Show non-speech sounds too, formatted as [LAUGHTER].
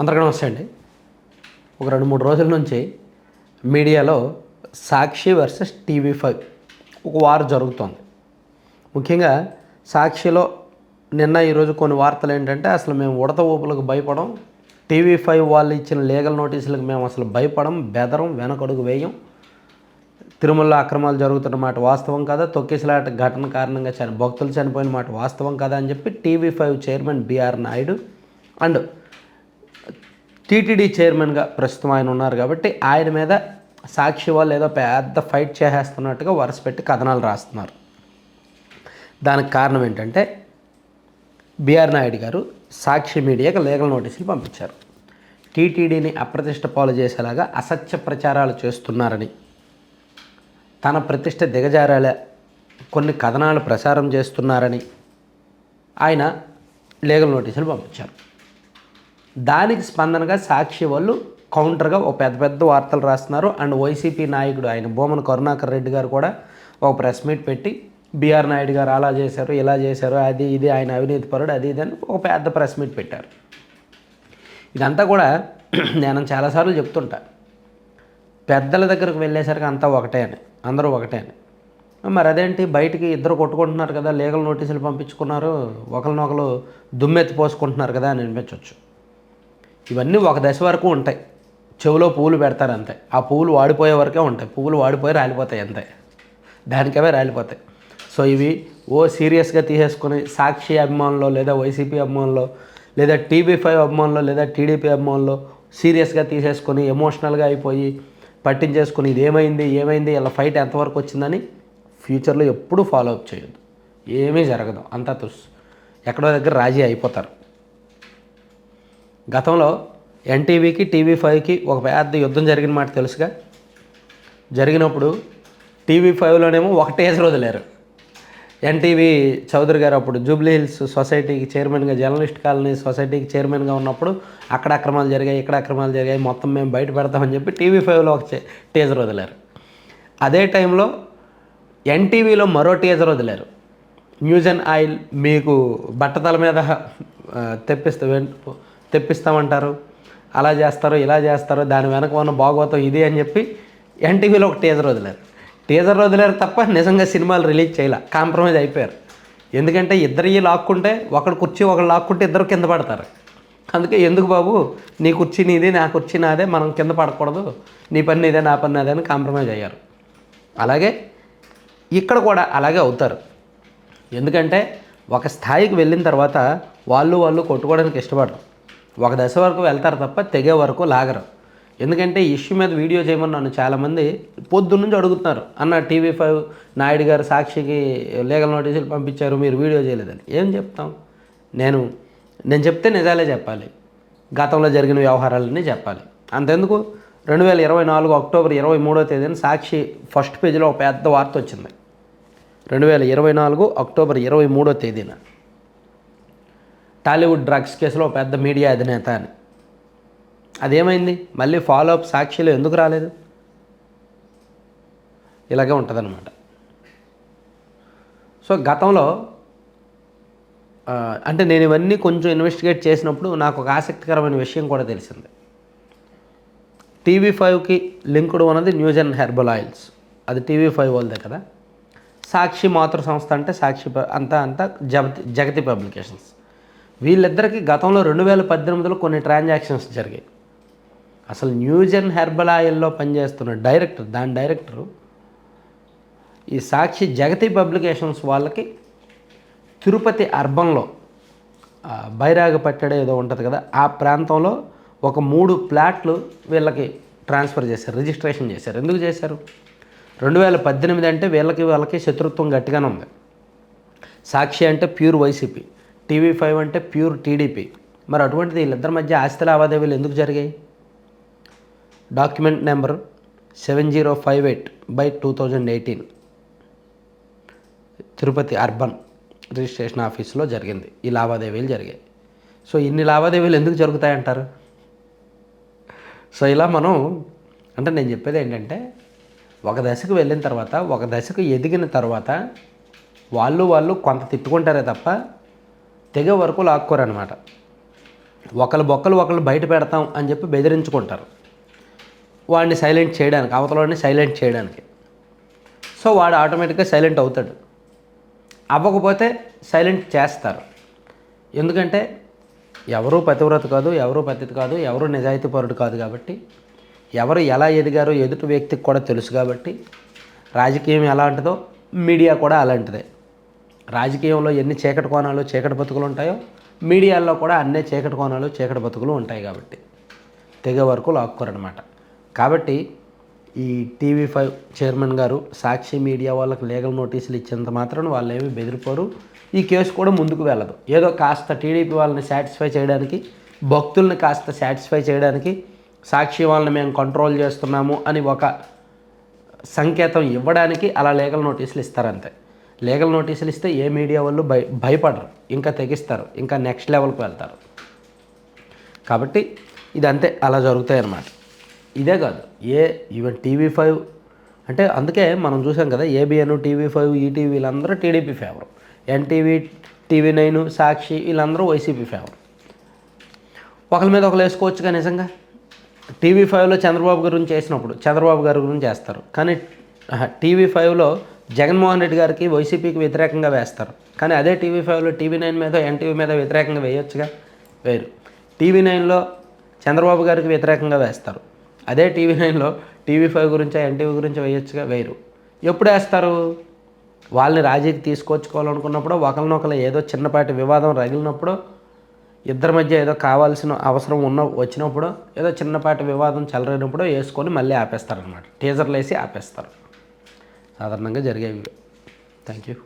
అందరికీ నమస్తే అండి. ఒక రెండు మూడు రోజుల నుంచి మీడియాలో సాక్షి వర్సెస్ టీవీ ఫైవ్ ఒక వార్ జరుగుతోంది. ముఖ్యంగా సాక్షిలో నిన్న ఈరోజు కొన్ని వార్తలు ఏంటంటే అసలు మేము ఉడత ఊపులకు భయపడం టీవీ ఫైవ్ వాళ్ళు ఇచ్చిన లీగల్ నోటీసులకు మేము అసలు భయపడం బెదరం వెనకడుగు వేయం. తిరుమలలో అక్రమాలు జరుగుతున్న మాట వాస్తవం కదా? తొక్కిసలాట ఘటన కారణంగా చని భక్తులు చనిపోయిన మాట వాస్తవం కదా అని చెప్పి TV five chairman BR Naidu and TTD చైర్మన్గా ప్రస్తుతం ఆయన ఉన్నారు కాబట్టి ఆయన మీద సాక్షి వాళ్ళు ఏదో పెద్ద ఫైట్ చేసేస్తున్నట్టుగా వరుస పెట్టి కథనాలు రాస్తున్నారు. దానికి కారణం ఏంటంటే బిఆర్ నాయుడు గారు సాక్షి మీడియాకి లీగల్ నోటీసులు పంపించారు. టీటీడీని అప్రతిష్ట పాలు చేసేలాగా అసత్య ప్రచారాలు చేస్తున్నారని తన ప్రతిష్ట దిగజారాల కొన్ని కథనాలు ప్రసారం చేస్తున్నారని ఆయన లీగల్ నోటీసులు పంపించారు. దానికి స్పందనగా సాక్షి వాళ్ళు కౌంటర్గా ఒక పెద్ద పెద్ద వార్తలు రాస్తున్నారు. అండ్ వైసీపీ నాయకుడు ఆయన భూమన కరుణాకర్ రెడ్డి గారు కూడా ఒక ప్రెస్ మీట్ పెట్టి బీఆర్ నాయుడు గారు అలా చేశారు ఇలా చేశారు అది ఇది ఆయన అవినీతి పరుడు అది ఇది అని ఒక పెద్ద ప్రెస్ మీట్ పెట్టారు. ఇదంతా కూడా [CLEARS THROAT] నేను చాలాసార్లు చెప్తుంటా. పెద్దల దగ్గరకు వెళ్ళేసరికి అంతా ఒకటే అని అందరూ ఒకటే అని. మరి అదేంటి? బయటికి ఇద్దరు కొట్టుకుంటున్నారు కదా లీగల్ నోటీసులు పంపించుకున్నారు ఒకరినొకరు దుమ్మెత్తి పోసుకుంటున్నారు కదా అని అనిపించవచ్చు ఇవన్నీ ఒక దశ వరకు ఉంటాయి. చెవిలో పువ్వులు పెడతారు అంతే. ఆ పువ్వులు వాడిపోయే వరకే ఉంటాయి. పువ్వులు వాడిపోయి రాలిపోతాయి అంతే. దానికవే రాలిపోతాయి. సో ఇవి ఓ సీరియస్గా తీసేసుకొని సాక్షి అభిమానులో లేదా వైసీపీ అభిమానులో లేదా టీవీ ఫైవ్ అభిమానులో లేదా టీడీపీ అభిమానులో సీరియస్గా తీసేసుకొని ఎమోషనల్గా అయిపోయి పట్టించేసుకుని ఇది ఏమైంది ఏమైంది ఇలా ఫైట్ ఎంతవరకు వచ్చిందని ఫ్యూచర్లో ఎప్పుడూ ఫాలో అప్ చేయొద్దు. ఏమీ జరగదు. అంతా తుస్ ఎక్కడో దగ్గర రాజీ అయిపోతారు. గతంలో ఎన్టీవీకి టీవీ ఫైవ్కి ఒక పెద్ద యుద్ధం జరిగిన మాట తెలుసుగా? జరిగినప్పుడు టీవీ ఫైవ్లోనేమో ఒకటే ఎదురు వదిలేరు. ఎన్టీవీ చౌదరి గారు అప్పుడు జూబ్లీ హిల్స్ సొసైటీకి చైర్మన్గా జర్నలిస్ట్ కాలనీ సొసైటీకి చైర్మన్గా ఉన్నప్పుడు అక్కడ అక్రమాలు జరిగాయి ఇక్కడ అక్రమాలు జరిగాయి మొత్తం మేము బయట పెడతామని చెప్పి టీవీ ఫైవ్లో ఒక టీజర్ వదిలారు. అదే టైంలో ఎన్టీవీలో మరో టీజర్ వదిలారు. న్యూజన్ ఆయిల్ మీకు బట్టతల మీద తెప్పిస్తే తెప్పిస్తామంటారు. అలా చేస్తారు ఇలా చేస్తారు దాని వెనక ఉన్న భాగవతం ఇది అని చెప్పి ఎన్టీవీలో ఒక టీజర్ వదిలేరు. టీజర్ వదిలేరు తప్ప నిజంగా సినిమాలు రిలీజ్ చేయలే కాంప్రమైజ్ అయిపోయారు. ఎందుకంటే ఇద్దరు లాక్కుంటే ఒకడు కుర్చీ ఒకడు లాక్కుంటే ఇద్దరు కింద పడతారు. అందుకే ఎందుకు బాబు నీ కుర్చీ నీది నా కుర్చీ నాదే మనం కింద పడకూడదు. నీ పని నీదే నా పని నాదే అని కాంప్రమైజ్ అయ్యారు. అలాగే ఇక్కడ కూడా అలాగే అవుతారు. ఎందుకంటే ఒక స్థాయికి వెళ్ళిన తర్వాత వాళ్ళు వాళ్ళు కొట్టుకోవడానికి ఇష్టపడరు. ఒక దశ వరకు వెళ్తారు తప్ప తెగే వరకు లాగరు. ఎందుకంటే ఇష్యూ మీద వీడియో చేయమని నన్ను చాలామంది పొద్దున్న నుంచి అడుగుతున్నారు. అన్న టీవీ ఫైవ్ నాయుడు గారు సాక్షికి లీగల్ నోటీసులు పంపించారు మీరు వీడియో చేయలేదని. ఏం చెప్తాం? నేను నేను చెప్తే నిజాలే చెప్పాలి. గతంలో జరిగిన వ్యవహారాలన్నీ చెప్పాలి. అంతెందుకు? రెండు వేల ఇరవై నాలుగు అక్టోబర్ ఇరవై మూడో తేదీన సాక్షి ఫస్ట్ పేజీలో ఒక పెద్ద వార్త వచ్చింది. రెండు వేల ఇరవై నాలుగు అక్టోబర్ ఇరవై మూడో తేదీన. టాలీవుడ్ డ్రగ్స్ కేసులో పెద్ద మీడియా అధినేత అని. అదేమైంది? మళ్ళీ ఫాలో అప్ సాక్షిలో ఎందుకు రాలేదు? ఇలాగే ఉంటుందన్నమాట. సో గతంలో అంటే నేను ఇవన్నీ కొంచెం ఇన్వెస్టిగేట్ చేసినప్పుడు నాకు ఒక ఆసక్తికరమైన విషయం కూడా తెలిసింది. టీవీ ఫైవ్కి లింక్డ్ ఉన్నది న్యూస్ అండ్ హెర్బల్ ఆయిల్స్. అది టీవీ ఫైవ్ వాళ్ళదే కదా? సాక్షి మాతృ సంస్థ అంటే సాక్షి అంతా అంతా జగతి జగతి పబ్లికేషన్స్. వీళ్ళిద్దరికి గతంలో రెండు వేల పద్దెనిమిదిలో కొన్ని ట్రాన్సాక్షన్స్ జరిగాయి. అసలు న్యూజెన్ హెర్బల్ ఆయిల్లో పనిచేస్తున్న డైరెక్టర్ దాని డైరెక్టరు ఈ సాక్షి జగతి పబ్లికేషన్స్ వాళ్ళకి తిరుపతి అర్బంలో ఆ, బైరాగ ఏదో ఉంటుంది కదా ఆ ప్రాంతంలో ఒక మూడు ప్లాట్లు వీళ్ళకి ట్రాన్స్ఫర్ చేశారు రిజిస్ట్రేషన్ చేశారు. ఎందుకు చేశారు? రెండు వేల పద్దెనిమిది అంటే వీళ్ళకి వాళ్ళకి శత్రుత్వం గట్టిగానే ఉంది. సాక్షి అంటే ప్యూర్ వైసీపీ. టీవీ ఫైవ్ అంటే ప్యూర్ టీడీపీ. మరి అటువంటిది వీళ్ళిద్దరి మధ్య ఆస్తి లావాదేవీలు ఎందుకు జరిగాయి? Document number seven zero five eight by two thousand eighteen. Tirupati urban registration ఆఫీస్లో జరిగింది. ఈ లావాదేవీలు జరిగాయి. సో ఇన్ని లావాదేవీలు ఎందుకు జరుగుతాయంటారు సో ఇలా మనం అంటే నేను చెప్పేది ఏంటంటే ఒక దశకు వెళ్ళిన తర్వాత ఒక దశకు ఎదిగిన తర్వాత వాళ్ళు వాళ్ళు కొంత తిట్టుకుంటారే తప్ప తెగ వరకు లాక్కోరనమాట ఒకళ్ళు బొక్కలు ఒకళ్ళు బయట పెడతాం అని చెప్పి బెదిరించుకుంటారు. వాడిని సైలెంట్ చేయడానికి అవతలని సైలెంట్ చేయడానికి. సో వాడు ఆటోమేటిక్గా సైలెంట్ అవుతాడు. అవ్వకపోతే సైలెంట్ చేస్తారు. ఎందుకంటే ఎవరు పతివ్రత కాదు ఎవరు పతిత కాదు ఎవరు నిజాయితీపరుడు కాదు కాబట్టి ఎవరు ఎలా ఎదిగారో ఎదుటి వ్యక్తికి కూడా తెలుసు కాబట్టి రాజకీయం ఎలాంటిదో మీడియా కూడా అలాంటిదే. రాజకీయంలో ఎన్ని చీకటి కోణాలు చీకటి బతుకులు ఉంటాయో మీడియాలో కూడా అన్నే చీకటి కోణాలు చీకటి బతుకులు ఉంటాయి కాబట్టి. తెగ వరకు లాక్కోరనమాట కాబట్టి ఈ టీవీ ఫైవ్ చైర్మన్ గారు సాక్షి మీడియా వాళ్ళకి లీగల్ నోటీసులు ఇచ్చేంత మాత్రం వాళ్ళు ఏమీ బెదిరిపోరు. ఈ కేసు కూడా ముందుకు వెళ్ళదు. ఏదో కాస్త టీడీపీ వాళ్ళని సాటిస్ఫై చేయడానికి భక్తుల్ని కాస్త సాటిస్ఫై చేయడానికి సాక్షి వాళ్ళని మేము కంట్రోల్ చేస్తున్నాము అని ఒక సంకేతం ఇవ్వడానికి అలా లీగల్ నోటీసులు ఇస్తారంతే. లీగల్ నోటీసులు ఇస్తే ఏ మీడియా వాళ్ళు భయ భయపడరు. ఇంకా తెగిస్తారు. ఇంకా నెక్స్ట్ లెవెల్కి వెళ్తారు. కాబట్టి ఇదంతే అలా జరుగుతాయి అన్నమాట ఇదే కాదు. ఏ ఈవెన్ టీవీ ఫైవ్ అంటే అందుకే మనం చూసాం కదా ఏబిఎన్ టీవీ ఫైవ్ ఈటీవీ వీళ్ళందరూ TDP favour. NTV TV nine Sakshi వీళ్ళందరూ వైసీపీ ఫేవర్. ఒకరి మీద ఒకరు వేసుకోవచ్చుగా నిజంగా? టీవీ ఫైవ్లో చంద్రబాబు గురించి చేసినప్పుడు చంద్రబాబు గారి గురించి చేస్తారు కానీ టీవీ ఫైవ్లో జగన్మోహన్ రెడ్డి గారికి వైసీపీకి వ్యతిరేకంగా వేస్తారు. కానీ అదే టీవీ ఫైవ్లో టీవీ నైన్ మీద ఎన్టీవీ మీద వ్యతిరేకంగా వేయొచ్చుగా? వేరు టీవీ నైన్లో చంద్రబాబు గారికి వ్యతిరేకంగా వేస్తారు. అదే టీవీ నైన్లో టీవీ ఫైవ్ గురించి ఎన్టీవీ గురించి వేయొచ్చుగా? వేరు ఎప్పుడు వేస్తారు? వాళ్ళని రాజీకి తీసుకొచ్చుకోవాలనుకున్నప్పుడు ఒకరినొకరు ఏదో చిన్నపాటి వివాదం రగిలినప్పుడు ఇద్దరి మధ్య ఏదో కావాల్సిన అవసరం ఉన్న వచ్చినప్పుడు ఏదో చిన్నపాటి వివాదం చెలరైనప్పుడు వేసుకొని మళ్ళీ ఆపేస్తారనమాట టీజర్లు వేసి ఆపేస్తారు. సాధారణంగా జరిగేవి. Thank you